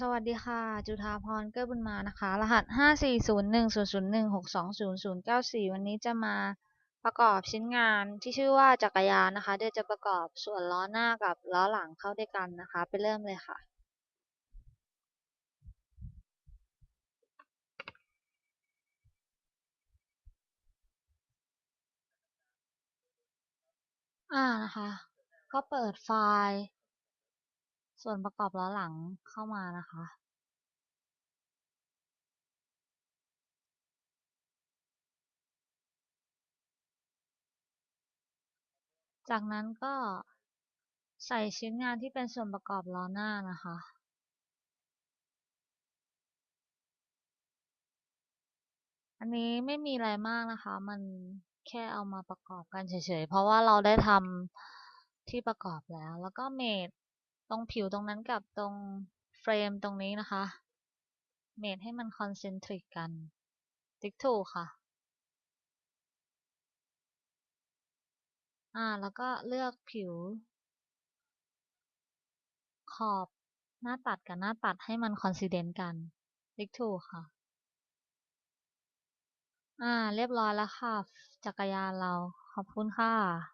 สวัสดีค่ะ จุฑาพรเกื้อบุญมานะคะ รหัสห้าสี่ศูนย์หนึ่งศูนย์ศูนย์หนึ่งหกสองศูนย์ศูนย์เก้าสี่วันนี้จะมาประกอบชิ้นงานที่ชื่อว่าจักรยานนะคะเดี๋ยวจะประกอบส่วนล้อหน้ากับล้อหลังเข้าด้วยกันนะคะ ไปเริ่มเลยค่ะ อ่านะคะ ก็เปิดไฟล์ ส่วนประกอบล้อหลังเข้ามานะคะจากนั้นก็ใส่ชิ้นงานที่เป็นส่วนประกอบล้อหน้านะคะ อันนี้ไม่มีอะไรมากนะคะ มันแค่เอามาประกอบกันเฉยๆ เพราะว่าเราได้ทำที่ประกอบแล้ว แล้วก็เมท ตรงผิวตรงนั้นกับตรงเฟรมตรงนี้นะคะ เมทให้มันคอนเซนทริกกัน ติ๊กถูกค่ะ อ่า แล้วก็เลือกผิว ขอบหน้าตัดกับหน้าตัดให้มันคอนซิเดนต์กัน ติ๊กถูกค่ะ อ่า เรียบร้อยแล้วค่ะ จักรยานเรา ขอบคุณค่ะ